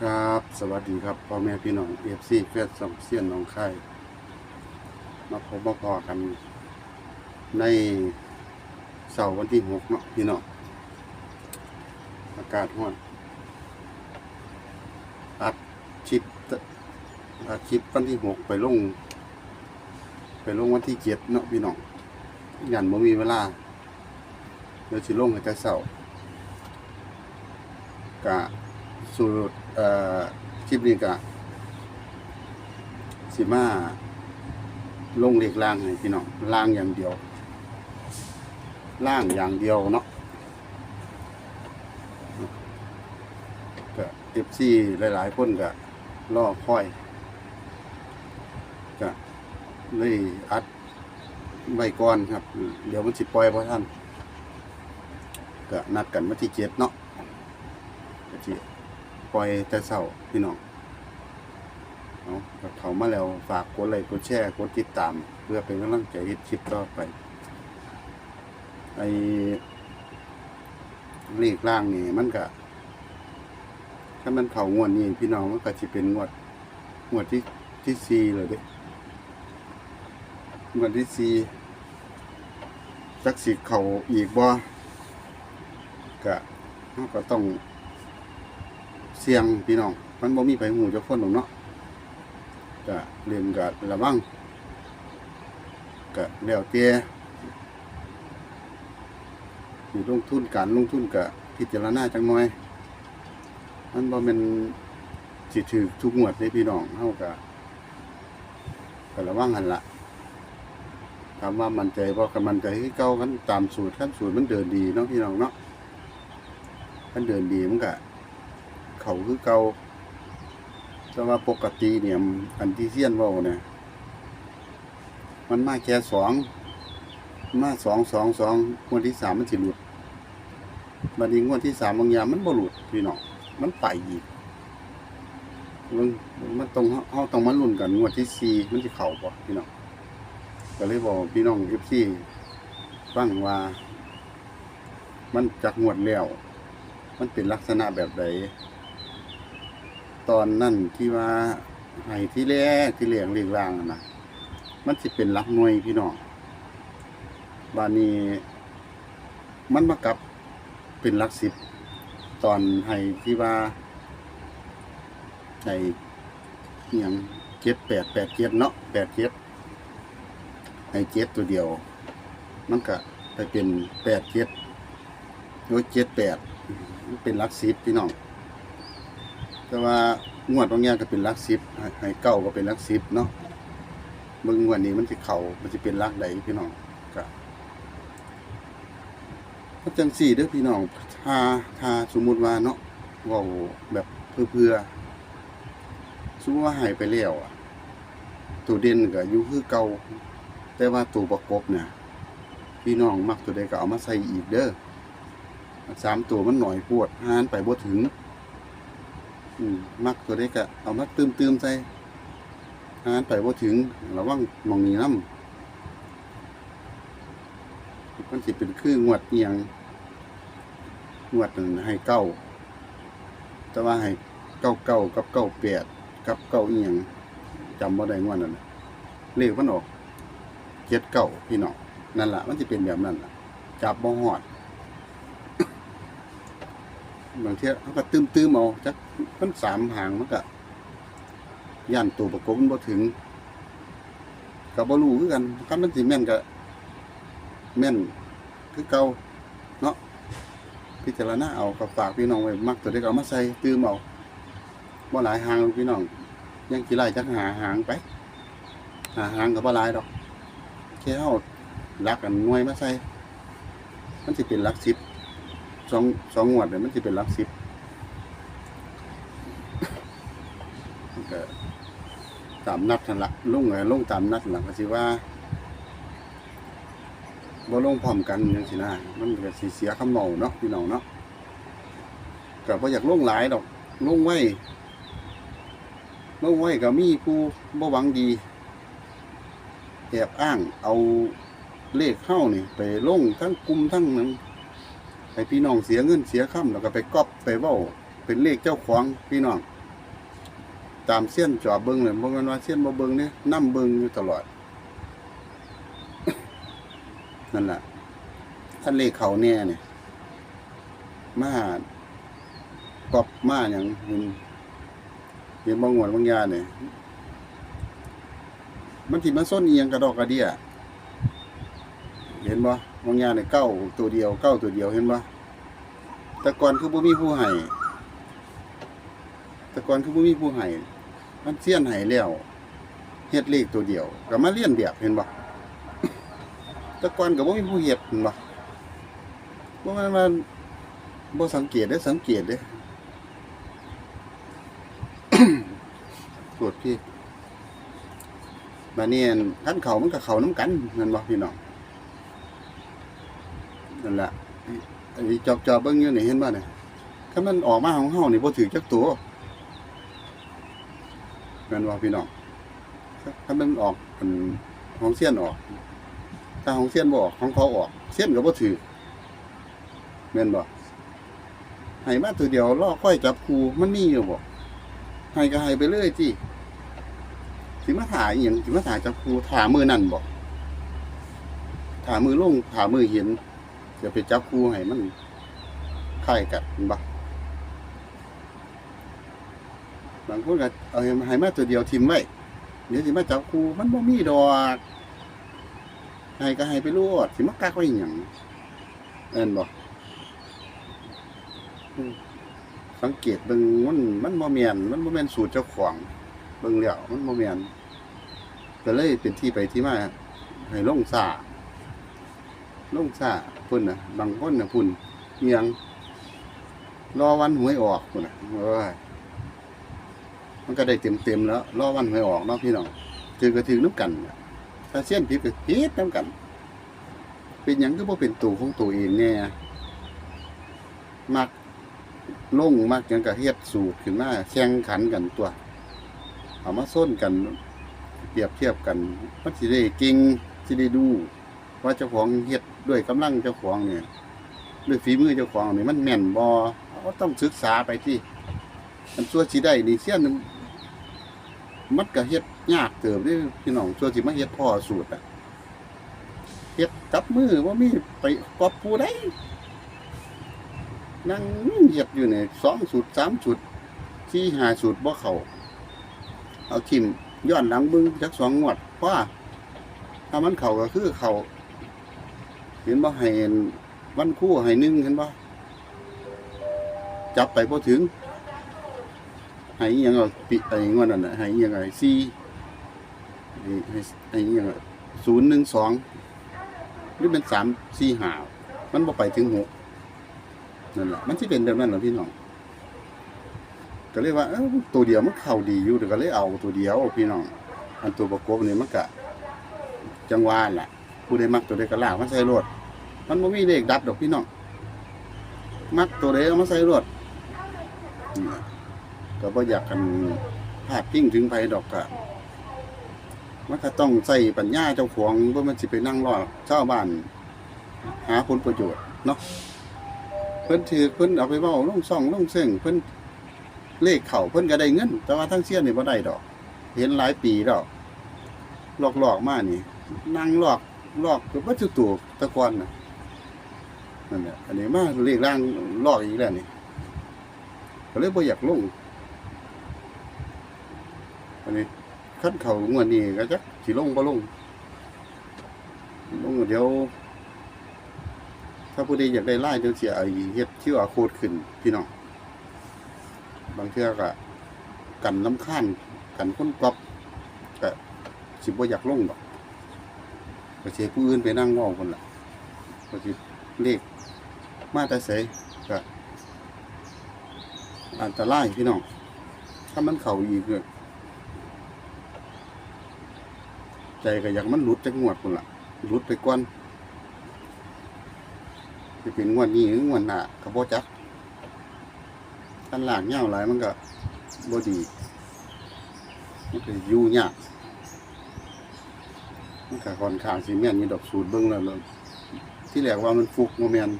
ครับ สวัสดีครับพ่อแม่พี่น้องเอฟซีเฟสสองเสียนน้องไข่มาพบมาพอกัน ในเสาร์วันที่หกเนาะพี่น้องอากาศร้อนอัดคลิปอัดคลิปวันที่หกไปลง ไปลงวันที่เจ็ดเนาะพี่น้องยันบ่มีเวลาเดี๋ยวสิลงให้แต่เสาร์กะสูตร เอ่อคลิปนี้ก็สิมาลงเหล็กล่างให้พี่น้องล่างอย่างเดียว ล่างอย่างเดียวเนาะก็เอฟซีหลาย ๆ คนก็ล่อค่อยก็เลยอัดไว้ก่อนครับ เดี๋ยวมันสิปล่อยเพราะท่านก็นัดกันวันที่เจ็ดเนาะก็สิ ปล่อยแต่เศร้าพี่น้องเอาเขามาแล้วฝากกดไลค์กดแชร์กดติดตาม เพื่อเป็นกำลังใจให้คลิปต่อไปไอ้เลขล่างนี่มันก็ถ้ามันเขางวดนี้พี่น้องมันก็จะเป็นงวดงวดที่ที่สี่เลยเด้งวดที่สี่จักสิเขาอีกบ่ก็ก็ต้อง สียงพี่น้อง มันบ่มีไผหูจะคนหรอกเนาะก็เรียนก็ระวังก็แล้วแต่สิลงทุนการลงทุนก็พิจารณาจังน่อย มันบ่แม่นสิตถือทุกงวดเด้พี่น้องเฮาก็ก็ระวังหั่นละถามว่ามันใจบ่ก็มันใจคือเก่ากันตามสูตรคันสูตรมันเดินดีเนาะพี่น้องเนาะมันเดินดีมันก็ เขาคือเกาแต่ว่าปกติเนี่ยอันที่เซียนว่าเนี่ยมันมาแค่สองมาสองสองสองงวดที่สามมันสิหลุดบัดนี้งวดที่สามบางอย่างมันบ่หลุดพี่น้องมันไปอีกมันมันต้องเฮาต้องมาลุ้นกันงวดที่สี่มันสิเข้าบ่พี่น้องก็เลยบอกพี่น้องเอฟซีฟังว่า มันจากงวดแล้ว มันเป็นลักษณะแบบใด ตอนนั่นที่ว่าให้ที่แรกที่เหลียงเรียงรางนะนะมันสิเป็นหลักหน่วยพี่น้องบานี้ มันมากับเป็นหลักสิบตอนให้ที่ว่าให้อหย่างเจ็ดแปดแปดเจ็ดเนาะแปดเจ็ดให้เจ็ดตัวเดียว มันก็ไปเป็นแปดเจ็ดโดยเจ็ดแปดเป็นหลักสิบพี่น้อง แต่ว่างวดบางอย่างก็เป็นลักสิบให้เก้าก็เป็นลักสิบเนาะเบิ่งงวดนี้มันสิเข้ามันสิเป็นลักใดพี่น้องก็ก็จังสี่เด้อพี่น้องถ้าถ้าสมมุติว่าเนาะว้าแบบเพื่อๆสมมุติว่าหายไปแล้วอะตัวเด่นก็อยู่คือเก่าแต่ว่าตัวประกบเนี่ยพี่น้องมักตัวใดก็เอามาใส่อีกเด้อสามตัวมันหน่อยปวดหานไปบ่ถึง อืมมักตัวได้ก็เอามาตืมตืมๆใส่หานไปบ่าถึงระวังหมองนี้น้ำมันสิเป็นคืองวดเอียงงวดหนั่นให้เก้าแต่ว่าให้เก้าเก้ากับเก้าแปดกับเก้าเอียงจำบ่าได้งวดนั่นน่ะเลขมันออกเจ็ดเก้าพี่น้องนั่นแหละมันสิเป็นแบบนั้นล่ะ จับบ่ฮอด บางเทียเขาก็ตืมตื้มๆเอาจัก มันสามหางมันก็ย่านตัวประกบมันบ่ถึงก็บ่รู้คือกันคันมันสิแม่นก็แม่นคือเก่าเนาะพิจารณาเอาก็ฝากพี่น้องไว้มักตัวได้ก็เอามาใส่ตื้มเอาบ่หลายหางพี่น้องยังกี่ไล่จักหาหางไป หาหางก็บ่หลายดอกแค่เอาลักกันหน่วยมาใส่มันสิเป็นหลักสิบสองสองงวดเนี่ยมันจะเป็นหลักสิบมัน ก็ตามนัดทันละลุงไงลงตามนัดหลังก็สิว่าบ่ลงพร้อมกันยังสินะมันก็สิเสียคำเมาเนาะพี่น้องเนาะก็บ่อยากลงหลายดอกลงไว้ลงไว้ก็มีผู้บ่หวังดีแอบอ้างเอาเลขเข้านี่ ไปลงทั้งกลุ่มทั้งนั้นให้พี่น้องเสียเงินเสียค่ำแล้วก็ไปก๊อปไปเว้าเป็นเลขเจ้าของพี่น้อง ตามเส้นจอบเบิ่งเลยบ่แม่นว่าเส้นบ่เบิ่งเนี่ยนํเบิ่งอยู่ตลอด นั่นแหละท่านเลขเขาแน่เนี่ยมากอบมาหยังเห็นเห็นบ่งวดบางยาเนี่ยมันสิมาส้นเอียงกระดอกกระเดียเห็นบ่บางยาเนี่ยเก้าตัวเดียวเก้าตัวเดียวเห็นบ่แต่ก่อนคือบ่มีผู้ให้แต่ก่อนคือบ่มีผู้ให้ มันเสี้ยนให้แล้วเฮ็ดเลขตัวเดียวก็มาเลียนแบบเห็นบ่แต่ก่อนก็บ่มีผู้เฮ็ดเห็นบ่บ่ม่นว่าบ่สังเกตได้สังเกตเด้ตรวจพี่มาเนี่ยคันเขามันก็เขาน้ำกันนั่นบ่พี่น้องนั่นแหละอันนี้จอบจอบเบิ่งอยู่นี่เห็นบ่เนี่ยถ้ามันออกมาของเฮานี่บ่ถือจักตัว แม่นบ่าพี่น้องถ้ามันออกเป็นของเสี้ยนออก ถ้าของเสี้ยนบ่ออกของเขาออก เสี้ยนก็บ่ถือแม่นบ่ให้มาตัวเดียวรอค่อยจับครูมันมีอยู่บ่ให้ก็ให้ไปเลยจิสิมาถ่ายอย่างสิมาถ่ายจับครูถ่ามือนั่นบ่ถ่ามือลงถ่ามือเห็นจะไปจับครูให้มันค่ายกันเห็นบ่ บางคนก็เอาให้มาตัวเดียวทิมไว้เดี๋ยวสิมาจับครูมันบ่มีดอกให้ก็ให้ไปรวดสิมากักไว้อหย่างเอ็นบอืมสังเกตเบิ่งมันมันบ่แม่นมันบ่แม่นสูตรเจ้าของเบิ่งแล้วมันบ่แม่นก็เลยเป็นที่ไปที่มาให้ลงซาลงซ่าพิ่นนะบางคนน่ะพุ่นเอียงรอวันหวยออกพุ่นนะโอ้ย มันก็ได้เต็มๆแล้วรอวันหวยออกเนาะพี่น้องถือก็ถือน้ำกันถ้าเส้นผิดก็ผิดน้ำกัน เป็นหยังก็บ่เป็นตัวของตัวเองแน่มักลงมักยังก็เฮ็ดสูตรขึ้นมาแข่งขันกันตัว เอามาส้นกัน เปรียบเทียบกันมันสิได้เก่งสิได้ดู ว่าเจ้าของเฮ็ดด้วยกำลังเจ้าของเนี่ยด้วยฝีมือเจ้าของนี่มันแม่นบ่เราต้องศึกษาไปที่อันส่วนสิได้นี่เสี้ยน มันก็เฮ็ดยากเติบเด้อพี่น้องส่วนสิมาเฮ็ดพ่อสูตรอะเฮ็ดกับมือว่ามีไปกอบผู้ใดนั่งเฮ็ดอยู่นี่สองสูตรสามสูตรที่หาสูตรบ่เขาเอาทิมย้อนหลังบิ่งจักสองงวดเพราะว่าถ้ามันเข้าก็คือเข้าเห็นบ่ให้วันคู่ให้หนึ่งเห็นบ่จับไปบ่ถึง ห้อิหยังเอาปิไอ้งวดนั้นน่ะห้อิหยังไงซีให้ให้ให้อิหยังศูนย์หนึ่งสองหรือเป็นสามสี่ห้ามันบ่ไปถึงหกนั่นแหละมันที่เป็นแบบนั้นเหรอพี่น้องก็เลยว่าตัวเดียวมันเข้าดีอยู่แต่ก็เลยเอาตัวเดียวพี่น้องอันตัวประกบนี่มันก็จังหวะแหละผู้ใดมักตัวใดก็ล่ากมาใส่รถมันบ่มีเลขดับดอกพี่น้องมักตัวใดเอามาใส่รถ ก็บ่อยากกันพาดพิ้งถึงไผดอกก็มันก็ต้องใส่ปัญญาเจ้าของบ่มันสิไปนั่งรอชาวบ้าน หาผลประโยชน์เนาะเพิ่นถือเพิ่นเอาไปเว้าลงซ่องลงเส้งเพิ่นเลขเข้าเพิ่นก็ได้เงิน แต่ว่าทั้งเสียนนี่บ่ได้ดอก เห็นหลายปีดอกหลอกๆมานี่นั่งหลอกหลอกก็บ่จุตัวตะกอนนะนั่นแหละอันนี้มาเลขล่างหลอกอีกแล้วนี่ก็เลยบ่อยากลง อันนี้ขั้นเขางวดนี้ก็จักสิลงบ่ลงลงเดี๋ยว ถ้าผู้ใดอยากได้ไล่เดี๋ยวเสียไอ้เฮ็ดชื่ออาโคดขึ้นพี่น้องบางเทื่อก็กันลำคาญกันค้นกอบก็สิบ่อยากลงดอกก็สิให้ผู้อื่นไปนั่งเว้าคนละก็สิเลขมาแต่ไสก็อันตรายพี่น้องถ้ามันเข่าอีกเนี่ย ใจก็อยากมันหลุดจากงวดคนละหลุดไปก่อนจะเป็นงวดนี้หรืองวดหน้าก็บ่จักท่านหลากเงาหลายมันก็บ่ดีมันก็อยู่ยากมันก็ค่อนข้างสิแม่นมีดอกสูตรเบิ่งแล้วเลยที่แรกว่ามันฟุกโมแมน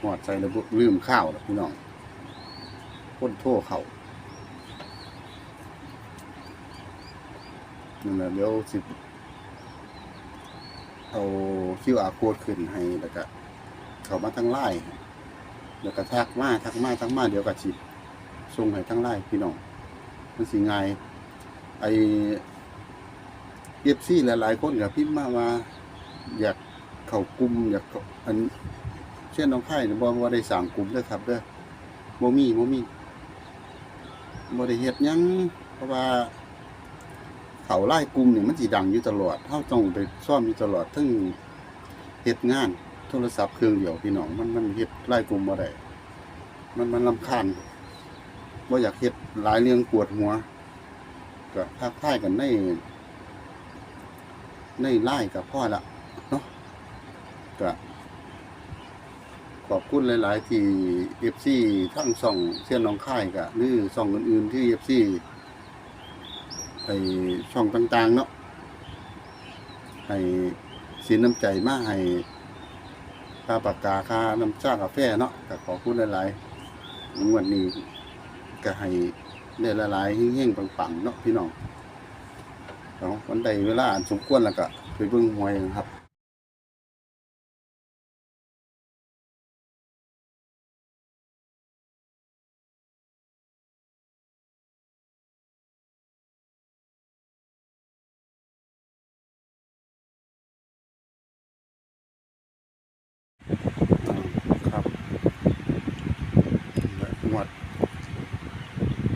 หอดใส่ระบบลืมข้าวแล้วพี่น้องพ้นโทษเขา นั่นแหละเดี๋ยวสิเอาคิวอาโค้ดขึ้นให้แล้วก็เขามาทั้งไล่แล้วก็ทักมาทักมาทักมาเดี๋ยวก็สิส่งให้ทั้งไล่พี่น้องมันสิง่ายไอเอฟซีหลายๆคนกับพิมพ์มาว่า อยากเข้ากลุ่มอยากอันเช่นน้องไข่เนี่ยบอกว่าได้สั่งกลุ่มเด้อครับเด้อบ่มีบ่มีบ่ได้เฮ็ดยังเพราะว่า เขาไล่กลุ่มนี่มันสิดังอยู่ตลอดเฮาต้องไปซ่อมอยู่ตลอดทั้งเฮ็ดงาน โทรศัพท์เครื่องเดียวพี่น้องมันมันเฮ็ดไล่กลุ่มบ่ได้มันมันรำคาญบ่อยากเฮ็ดหลายเรื่องปวดหัวก็ทักทายกันในในไล่กับพ่อละเนาะก็ขอบคุณหลาย ๆ ที่เอฟซีทั้งส่องเส้นน้องค่ายกะหรือช่องอื่น ๆ ที่เอฟซี ไอช่องต่าง ๆ เนาะให้สินน้ำใจมาให้ค่าปากกาค่าน้ำชากาแฟเนาะก็ขอบคุณหลายๆงวันนี้ก็ให้ได้ละลายๆเฮงๆปังๆเนาะพี่น้องวันใดเวลาอ่านสมควรแล้วก็ไปเบิ่งหวยครับ อ่าครับงวด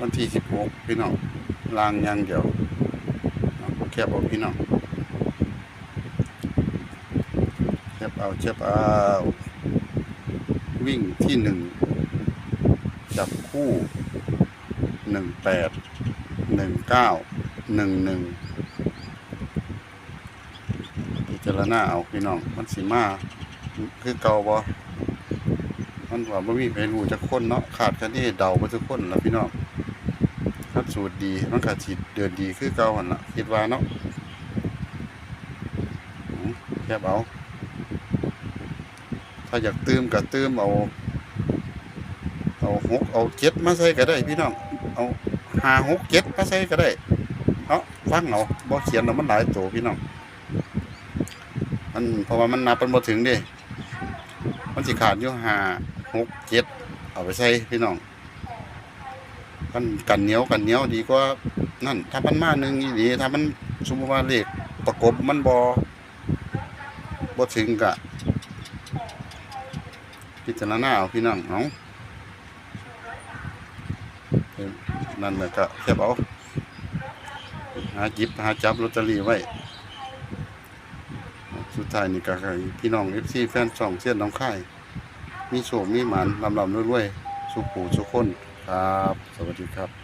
วันที่สิบหกพี่น้องลางยางเดียวเอาแคบเอาพี่น้องแคบเอาแคบเอาวิ่งที่หนึ่งจับคู่หนึ่งแปดหนึ่งเก้าหนึ่งหนึ่งพิจารณาเอาพี่น้องมันสีมาคือเก่าบ่มันว่าบ่มีใครรู้จักคนเนาะขาดแค่นี้เดาบ่ทุกคนล่ะพี่น้อง ถ้าสูตรดีมันก็สิเดินดีคือเก่าหันละคิดว่าเนาะแค่เอา ถ้าอยากตื้มก็ตื้มเอา เอาหกเอาเจ็ดมาใส่ก็ได้ พี่น้อง เอาห้าหกเจ็ดมาใส่ก็ได้เนาะฟังเอาบ่เขียนเอามันหลายโตพี่น้องมันเพราะว่ามันนับมันบ่ถึงด้มันสิขาดอยู่หาหกเจ็ดเอาไปใส่พี่น้อง กันกันเหนียวกันเหนียวดีกว่านั่นถ้ามันมาหนึ่งอีดีถ้ามันสมมติว่าเลขประกบมันบอบ่ถึงกะ พิจารณาเอาพี่น้องเอาเอิ่มนั่นแหละก็แค่เอาหาจิบหาจับลอตเตอรี่ไว้ สุดท้ายนี่ก็พี่น้องเอฟซีแฟนช่องเส้นน้องค่าย มีโชคมีหมันลำลำรวยๆสุขผูสุขคน ครับ สวัสดีครับ